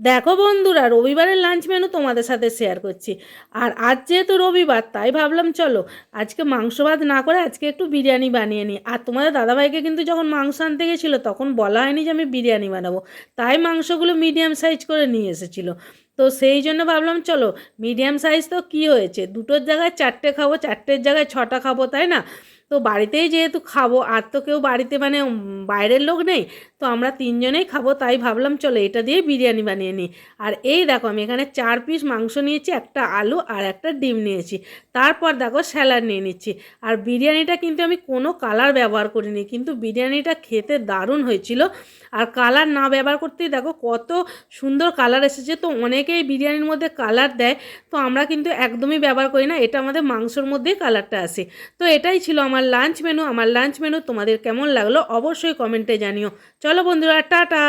দেখো বন্ধুরা, রবিবারের লাঞ্চ মেনু তোমাদের সাথে শেয়ার করছি। আর আজ যেহেতু রবিবার, তাই ভাবলাম চলো, আজকে মাংস ভাত না করে আজকে একটু বিরিয়ানি বানিয়ে নিই। আর তোমাদের দাদাভাইকে কিন্তু যখন মাংস আনতে গেছিল, তখন বলা হয়নি যে আমি বিরিয়ানি বানাবো। তাই মাংসগুলো মিডিয়াম সাইজ করে নিয়ে এসেছিল। তো সেই জন্য ভাবলাম, চলো মিডিয়াম সাইজ তো কী হয়েছে? দুটোর জায়গায় চারটে খাব, চারটের জায়গায় ছটা খাব, তাই না? তো বাড়িতেই যেহেতু খাব, আর তো কেউ বাড়িতে মানে বাইরের লোক নেই, তো আমরা তিনজনেই খাব, তাই ভাবলাম চলো এটা দিয়ে বিরিয়ানি বানিয়ে নিই। আর এই দেখো, আমি এখানে চার পিস মাংস নিয়েছি, একটা আলু আর একটা ডিম নিয়েছি। তারপর দেখো স্যালাড নিয়ে নিচ্ছি। আর বিরিয়ানিটা কিন্তু আমি কোনো কালার ব্যবহার করিনি, কিন্তু বিরিয়ানিটা খেতে দারুণ হয়েছিল। আর কালার না ব্যবহার করতেই দেখো কত সুন্দর কালার এসেছে। তো অনেকেই বিরিয়ানির মধ্যে কালার দেয়, তো আমরা কিন্তু একদমই ব্যবহার করি না, এটা আমাদের মাংসর মধ্যেই কালারটা আসে। তো এটাই ছিল আমার লাঞ্চ মেনু আমার লাঞ্চ মেনু তোমাদের কেমন লাগল অবশ্যই কমেন্টে জানিও। চলো বন্ধুরা টাটা!